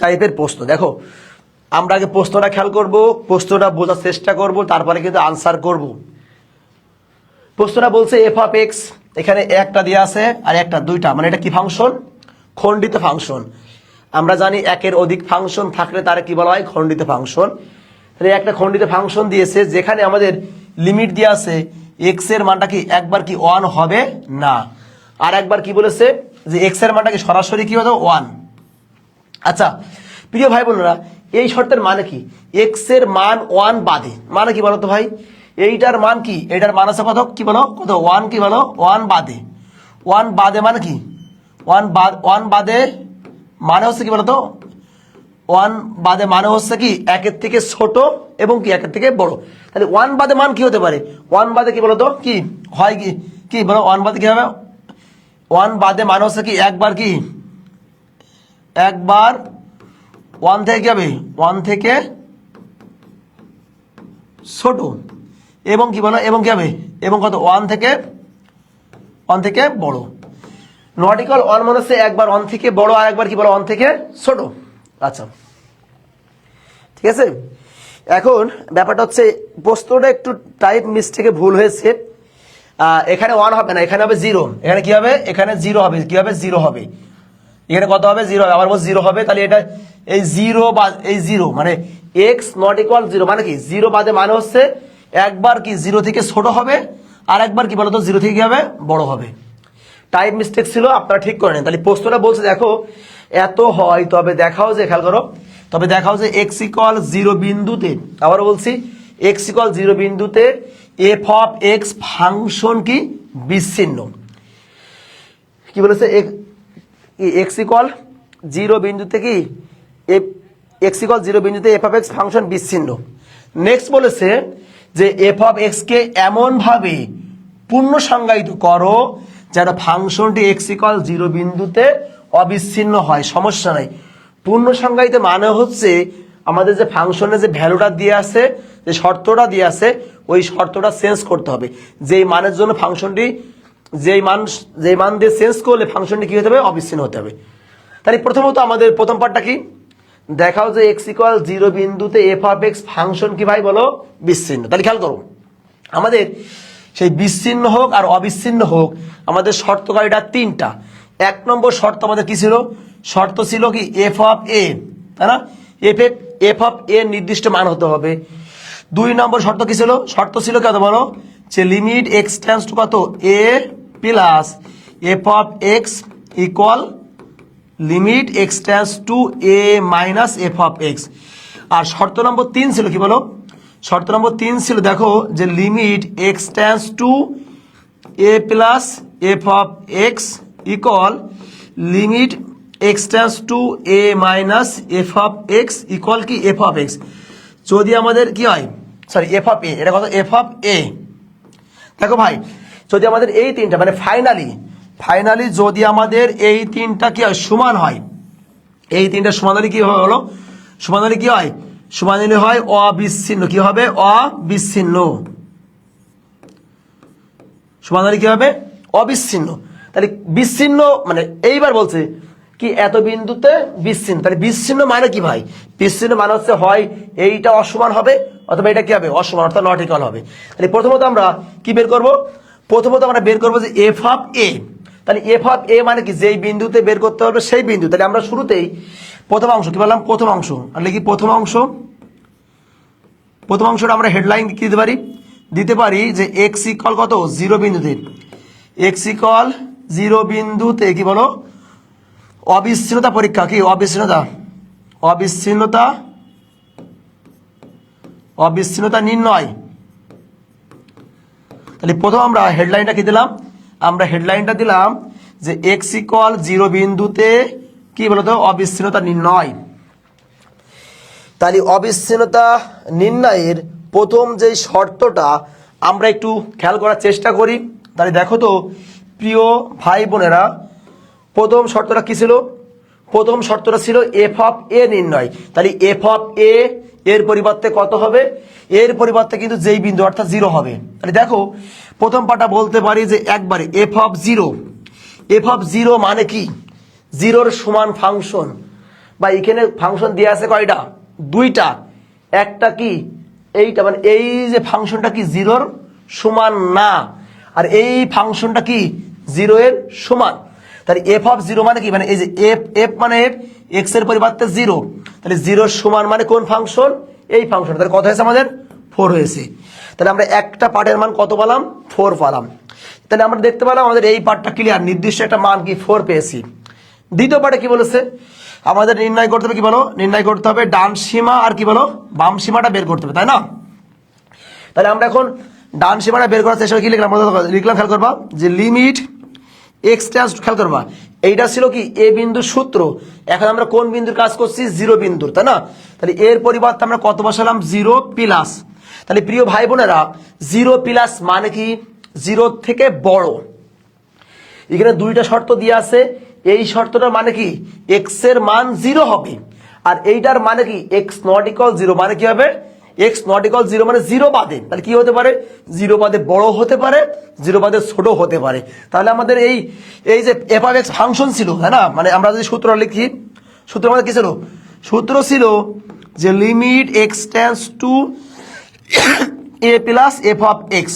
টাইপের প্রশ্ন। দেখো, আমরা আগে প্রশ্নটা খেয়াল করব, প্রশ্নটা বোঝার চেষ্টা করব, তারপরে কিন্তু আনসার করব। প্রশ্নটা বলছে এফ অফ এক্স এখানে একটা দেওয়া আছে আর একটা দুইটা মানে এটা কি ফাংশন খণ্ডিত ফাংশন আমরা জানি একের অধিক ফাংশন থাকলে তারা কি বলা হয়? খণ্ডিত ফাংশন তাহলে একটা খণ্ডিত ফাংশন দিয়েছে, যেখানে আমাদের লিমিট দেওয়া আছে এক্সের মানটা কি একবার কি ওয়ান হবে? না। আর একবার কি বলেছে? যে এক্সের মানটা কি সরাসরি কি হবে? ওয়ান আচ্ছা প্রিয় ভাই বোনেরা, এই শর্তের মানে কি? এক্সের মান ওয়ান বাদে। মানে কি বলতো ভাই? এইটার মান কি? এইটার মান আছে কত? কি বলো? কত? ওয়ান কি বলো? ওয়ান বাদে। ওয়ান বাদে মানে কি? ওয়ান বাদ ওয়ান বাদে মানে হচ্ছে কি বলতো? ওয়ান বাদে মানে হচ্ছে কি? একের থেকে ছোট এবং কি একের থেকে বড়। তাহলে ওয়ান বাদে মান কি হতে পারে? ওয়ান বাদে কি বলতো? কি? হয় কি? কি বলো? ওয়ান বাদে কি হবে? ওয়ান বাদে মানে হচ্ছে কি? একবার কি? একবার ওয়ান থেকে হবে? ওয়ান থেকে ছোট। এবং কি বলো? এবং কি হবে? এবং কত? ওয়ান থেকে ওয়ান থেকে বড়। নটিক্যাল ওয়ান মনে হচ্ছে একবার ওয়ান থেকে বড় আর একবার কি বলো? ওয়ান থেকে ছোট। আচ্ছা। ঠিক আছে? এখন ব্যাপারটা হচ্ছে প্রশ্নটা একটু টাইপ মিস্টেকে ভুল হয়েছে। এখানে ওয়ান হবে না, এখানে হবে জিরো এখানে কি হবে? এখানে জিরো হবে। কি হবে? জিরো হবে। এখানে কত হবে? জিরো হবে। আবার জিরো হবে, তাহলে এটা এই জিরো বা এই জিরো মানে এক্স নট ইকুয়াল জিরো মানে কি? জিরো বাদে মানে হচ্ছে একবার কি জিরো থেকে ছোট হবে, আর একবার কি বলতো জিরো থেকে কি হবে? বড় হবে। টাইপ মিস্টেক ছিল, আপনারা ঠিক করে নেন। তাহলে প্রশ্নটা বলছে, দেখো, এত হয়, তবে দেখাও যে, খেয়াল করো, তবে দেখাও যে এক্স ইকুয়াল জিরো বিন্দুতে আবার বলছি এক্স ইকুয়াল জিরো বিন্দুতে এফ অফ এক্স ফাংশন কি? বিচ্ছিন্ন। কি বলেছে? এক্স ইকুয়াল জিরো বিন্দুতে কি এক্স ইকুয়াল জিরো বিন্দুতে এফ অফ এক্স ফাংশন বিচ্ছিন্ন। নেক্সট বলেছে যে এফ অফ এক্সকে এমনভাবে পূর্ণ সংজ্ঞায়িত করো যেন ফাংশনটি এক্স ইকুয়াল জিরো বিন্দুতে অবিচ্ছিন্ন হয়, সমস্যা নাই। পূর্ণ সংজ্ঞায়িত মানে হচ্ছে আমাদের যে ফাংশনে যে ভ্যালুটা দিয়ে আছে, যে শর্তটা দিয়ে আছে, ওই শর্তটা চেঞ্জ করতে হবে। যেই মানের জন্য ফাংশনটি যেই মান যেই মান দিয়ে চেঞ্জ করলে ফাংশনটি কি হতে হবে? অবিচ্ছিন্ন হতে হবে। তাহলে প্রথমত আমাদের প্রথম পার্টটা কি? দেখাও যে এক্স ইকুয়াল জিরো বিন্দুতে এফ অফ এক্স ফাংশন কি ভাই বলো? বিচ্ছিন্ন। তাহলে খেয়াল করো। আমাদের সেই বিচ্ছিন্ন হোক আর অবিচ্ছিন্ন হোক, আমাদের শর্তকারীটা তিনটা। এক নম্বর শর্ত আমাদের কি ছিল? শর্ত ছিল কি? এফ অফ এ তাই না? F f f of a নির্দিষ্ট মান হতে হবে। দুই নম্বর শর্ত কি ছিল? শর্ত ছিল কত বলো? যে লিমিট এক্স টু কত? A plus f of x equal limit x to a minus f of x. আর শর্ত নম্বর তিন ছিল কি বলো? শর্ত নম্বর তিন ছিল, দেখো, যে limit x to a plus f of x equal limit x to a minus f of x equal কি? F of x. যদি আমাদের কি হয়? Sorry f of a. এটা কত? F of a. দেখো ভাই যদি আমাদের এই তিনটা মানে ফাইনালি ফাইনালি যদি আমাদের এই তিনটা কি হয়, সমান হয়। এই তিনটা সমান হলে কি হলো? সমান হলে কি হয়? সমান হলে হয় অবিচ্ছিন্ন। কি হবে? অবিচ্ছিন্ন। সমান হলে কি হবে? অবিচ্ছিন্ন। তাহলে বিচ্ছিন্ন মানে এইবার বলছে কি, এত বিন্দুতে বিচ্ছিন্ন। তাহলে বিচ্ছিন্ন মানে কি ভাই? বিচ্ছিন্ন মানে হচ্ছে হয় এইটা অসমান হবে, অথবা এটা কি হবে? অসমান, অর্থাৎ নট ইকুয়াল হবে। তাহলে প্রথমত আমরা কি বের করব? প্রথমত আমরা বের করব যে এফ অফ এ তাহলে এফ অফ এ মানে কি? যেই বিন্দুতে বের করতে হবে সেই বিন্দু। তাহলে আমরা শুরুতেই প্রথম অংশ কি বললাম? প্রথম অংশ। তাহলে কি প্রথম অংশ। প্রথম অংশটা আমরা হেডলাইন কি দিতে পারি? দিতে পারি যে এক্স ইকল কত? জিরো বিন্দুতে। এক্স ইকল জিরো বিন্দুতে কি বলো? অবিচ্ছিন্নতা পরীক্ষা কি? অবিচ্ছিন্নতা। অবিচ্ছিন্নতা। অবিচ্ছিন্নতা নির্ণয়। তাহলে প্রথম আমরা হেডলাইনটা কি দিলাম? আমরা হেডলাইনটা দিলাম যে এক্স ইকল জিরো বিন্দুতে কি বলতো? অবিচ্ছিন্নতা নির্ণয়। তাহলে অবিচ্ছিন্নতা নির্ণয়ের প্রথম যে শর্তটা আমরা একটু খেয়াল করার চেষ্টা করি। তাহলে দেখো তো, প্রিয় ভাই বোনেরা, প্রথম শর্তটা কি ছিল? প্রথম শর্তটা ছিল এফ অফ এ নির্ণয়। তাহলে এফ অফ এ এর পরিবর্তে কত হবে? এর পরিবর্তে কিন্তু যেই বিন্দু, অর্থাৎ জিরো হবে। তাহলে দেখো, প্রথম পাটা বলতে পারি যে একবারে f of zero f of zero মানে কি? জিরোর সমান ফাংশন বা এখানে ফাংশন দিয়ে আছে কয়টা? দুইটা। একটা কি? এইটা মানে এই যে ফাংশনটা কি জিরোর সমান না? আর এই ফাংশনটা কি? জিরো এর সমান। তাহলে এফ অফ জিরো মানে কি? মানে এই যে এফ এফ মানে এফ এক্সের পরিবর্তে জিরো তাহলে জিরোর সমান মানে কোন ফাংশন এই ফাংশন তাহলে কত হয়েছে আমাদের? ফোর হয়েছে। তাহলে আমরা একটা পার্টের মান কত পেলাম? ফোর পেলাম। তাহলে আমরা দেখতে পেলাম আমাদের এই পার্টটা ক্লিয়ার নির্দিষ্ট একটা মান কি? ফোর পেয়েছি। দ্বিতীয় পার্টে কি বলেছে? আমাদের নির্ণয় করতে হবে কি বলো? নির্ণয় করতে হবে ডান সীমা আর কি বলো? বাম সীমাটা বের করতে হবে, তাই না? তাহলে আমরা এখন ডান সীমাটা বের করার চেষ্টা কি লিখলাম? লিখলাম, খেয়াল করবা, যে লিমিট এক্স ট্যান্স খেয়াল করবা। এইটা ছিল কি? এ বিন্দুর সূত্র। এখন আমরা কোন বিন্দুর কাজ করছি? জিরো বিন্দুর, তাই না? তাহলে এর পরিবর্তে আমরা কত বসালাম? Zero plus. তাহলে প্রিয় ভাই বোনেরা, জিরো প্লাস মানে কি? জিরো থেকে বড়। এখানে দুইটা শর্ত দিয়ে আছে। এই শর্তটার মানে কি? এক্সের মান জিরো হবে। আর এইটার মানে কি? এক্স নট ইকল জিরো মানে কি হবে? এক্স নট ইকল জিরো মানে জিরো বাদে। তাহলে কি হতে পারে? জিরো বাদে বড় হতে পারে জিরো বাদে ছোট হতে পারে। তাহলে আমাদের এই এই যে এফ অফ এক্স ফাংশন ছিল হ্যাঁ না? মানে আমরা যদি সূত্র লিখি, সূত্র আমাদের কি ছিল? সূত্র ছিল যে limit x tends to a plus f of x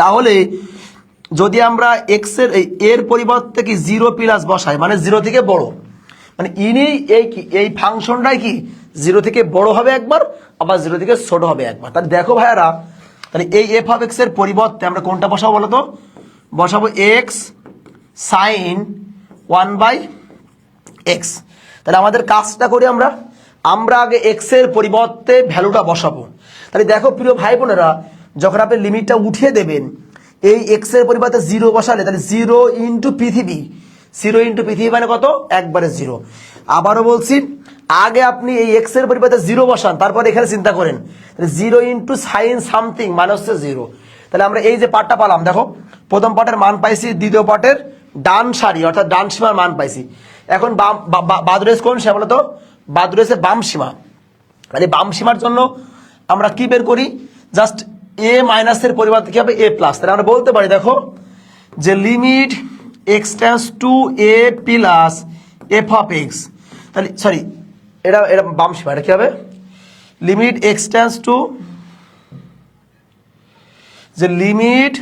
তাহলে যদি আমরা এক্সের এই, এর পরিবর্তে কি জিরো প্লাস বসাই মানে জিরো থেকে বড়। মানে ইনি এই কি, এই ফাংশনটাই কি? জিরো থেকে বড় হবে একবার, আবার জিরো থেকে ছোট হবে একবার। তাহলে দেখো ভাইয়ারা, তাহলে এই এফ অফ এক্সের পরিবর্তে আমরা কোনটা বসাবো বলো তো? বসাবো x sine one by x তাহলে আমাদের কাজটা করি আমরা। আমরা আগে এক্সের পরিবর্তে ভ্যালুটা বসাবো। তাহলে দেখো প্রিয় ভাই বোনেরা, যখন আপনি লিমিটটা উঠিয়ে দেবেন, এই এক্সের পরিবর্তে জিরো বসালে, তাহলে জিরো ইন্টু পৃথিবী জিরো ইন্টু পৃথিবী মানে কত? একবারে জিরো আবারও বলছি, আগে আপনি এই এক্সের পরিবর্তে জিরো বসান, তারপর এখানে চিন্তা করেন। জিরো ইন্টু সাইন সামথিং মানে হচ্ছে জিরো তাহলে আমরা এই যে পার্টটা পালাম, দেখো, প্রথম পার্টের মান পাইছি, দ্বিতীয় পার্টের ডান সারি, অর্থাৎ ডান সীমার মান পাইছি। এখন বাম বাদুরেস কোন সীমা বলতো? বাদুরেসের বাম সীমা। মানে বাম সীমার জন্য আমরা কি বের করি? জাস্ট এ মাইনাসের পরিবর্তে কি হবে? এ প্লাস তাহলে আমরা বলতে পারি, দেখো, যে limit x to a plus f of x তাহলে সরি এটা এটা বাম সীমা, এটা কি হবে? লিমিট এক্স টেন্স টু যে limit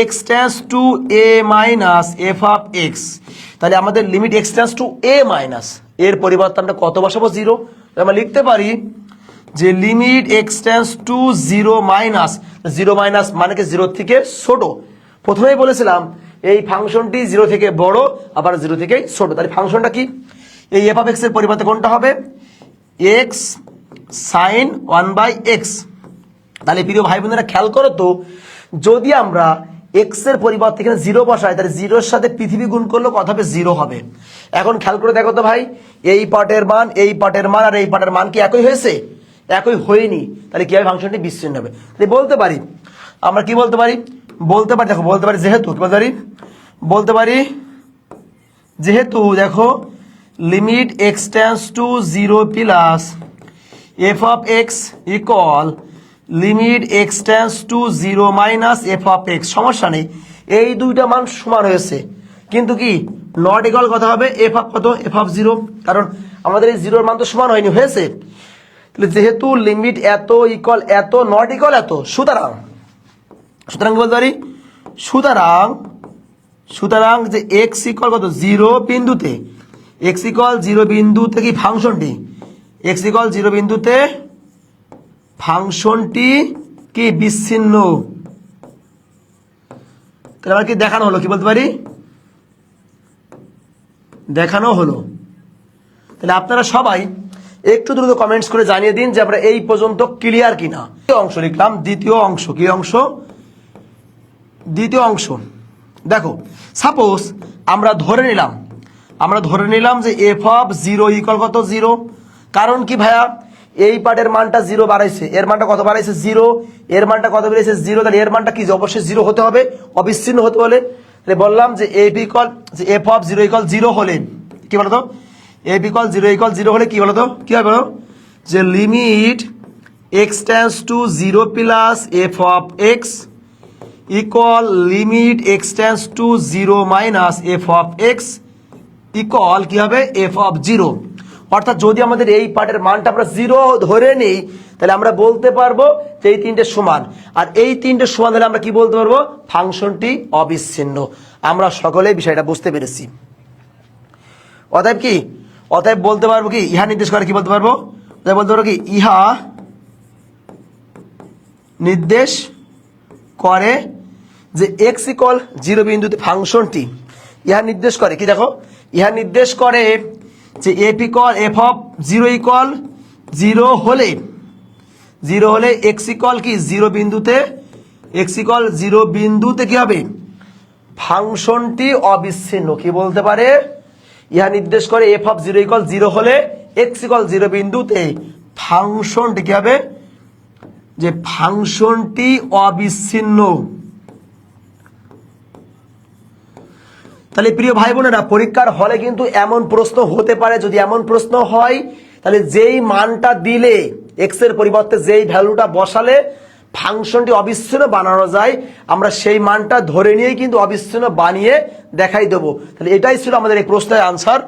x tends to a minus f of x তাহলে আমাদের limit x tends to a minus এর পরিবর্তে আমরা কত বসাবো? জিরো আমরা লিখতে পারি যে limit x tends to zero minus zero minus মানে কি জিরো থেকে ছোট। প্রথমেই বলেছিলাম, এই ফাংশনটি জিরো থেকে বড়, আবার জিরো থেকে ছোট। তাহলে ফাংশনটা কি? এই এফ অফ এক্সের পরিবর্তে কোনটা হবে? X sine one by x তাহলে প্রিয় ভাই বোনেরা, খেয়াল করো তো, যদি আমরা এক্সের পরিবর্তে এখানে জিরো বসাই, তাহলে জিরোর সাথে পৃথিবী গুণ করলে কত হবে? জিরো হবে। এখন খেয়াল করে দেখো তো ভাই, এই পার্টের মান, এই পার্টের মান, আর এই পার্টের মান কি একই হয়েছে? একই হয়নি। তাহলে কীভাবে ফাংশনটি বিচ্ছিন্ন হবে? তাহলে বলতে পারি, আমরা কি বলতে পারি? বলতে পারি, দেখো, বলতে পারি যেহেতু, কি বলতে পারি? বলতে পারি যেহেতু, দেখো limit x to zero plus f of x equal limit x to zero minus f of x সমস্যা নেই। এই দুইটা মান সমান হয়েছে। কিন্তু কি? নট ইকল কথা হবে? এফ অফ কত? এফ অফ জিরো কারণ আমাদের এই জিরোর মান তো সমান হয়নি, হয়েছে। যেহেতু লিমিট এত ইকল এত নট ইকল এত, সুতরাং সুতরাং বলতে পারি? সুতরাং সুতরাং যে এক্স ইকল কত? জিরো বিন্দুতে। এক্স ইকল জিরো বিন্দুতে কি ফাংশনটি এক্স ইকল জিরো বিন্দুতে ফাংশনটি কি বিচ্ছিন্ন? তাহলে আমার কি দেখানো হলো? কি বলতে পারি? দেখানো হলো। তাহলে আপনারা সবাই একটু দ্রুত কমেন্টস করে জানিয়ে দিন যে আমরা এই পর্যন্ত ক্লিয়ার কিনা। অংশ লিখলাম। দ্বিতীয় অংশ, কি অংশ? দ্বিতীয় অংশ। দেখো সাপোজ আমরা ধরে নিলাম আমরা ধরে নিলাম যে এফ অফ জিরো ইকল কত? জিরো কারণ কি ভাইয়া? এই পার্টের মানটা জিরো বাড়াইছে। এর মানটা কত বাড়াইছে? জিরো এর মানটা কত বেড়েছে? জিরো তাহলে এর মানটা কি? অবশ্যই জিরো হতে হবে, অবিচ্ছিন্ন হতে হলে। বললাম যে এফ ইকল যে f of zero equal zero হলে, কি বলতো? F equal zero equal zero হলে কি বলতো? কি হবে বলো? যে limit x tends to zero plus f of x equal limit x tends to zero minus f of x equal কি হবে? এফ অফ জিরো অর্থাৎ যদি আমাদের এই পার্টের মানটা আমরা জিরো ধরে নিই, তাহলে আমরা বলতে পারব যে এই তিনটে সমান। আর এই তিনটে সমান হলে আমরা কি বলতে পারব? ফাংশনটি অবিচ্ছিন্ন। আমরা সকলে বিষয়টা বুঝতে পেরেছি। অতএব কি? অতএব বলতে পারব কি? ইহা নির্দেশ করে কি বলতে পারব? বলতে পারব কি? ইহা নির্দেশ করে যে এক্স ইকল জিরো বিন্দুতে ফাংশনটি। ইহা নির্দেশ করে কি দেখো? ইহা নির্দেশ করে যে f equal f of zero equal zero হলে জিরো হলে এক্স ইকল কি? জিরো বিন্দুতে এক্স ইকল জিরো বিন্দুতে কি হবে? ফাংশনটি অবিচ্ছিন্ন, কি বলতে পারে? ইহা নির্দেশ করে f of zero equal zero হলে এক্স ইকল জিরো বিন্দুতে ফাংশনটি কি হবে? যে ফাংশনটি অবিচ্ছিন্ন। তাহলে প্রিয় ভাই বোনেরা পরীক্ষার হলে কিন্তু এমন প্রশ্ন হতে পারে, যদি এমন প্রশ্ন হয়, তাহলে যেই মানটা দিলে এক্সের পরিবর্তে যেই ভ্যালুটা বসালে, ফাংশনটি অবিচ্ছিন্ন বানানো যায়, আমরা সেই মানটা ধরে নিয়েই কিন্তু অবিচ্ছিন্ন বানিয়ে দেখাই দেবো। তাহলে এটাই ছিল আমাদের এই প্রশ্নের আনসার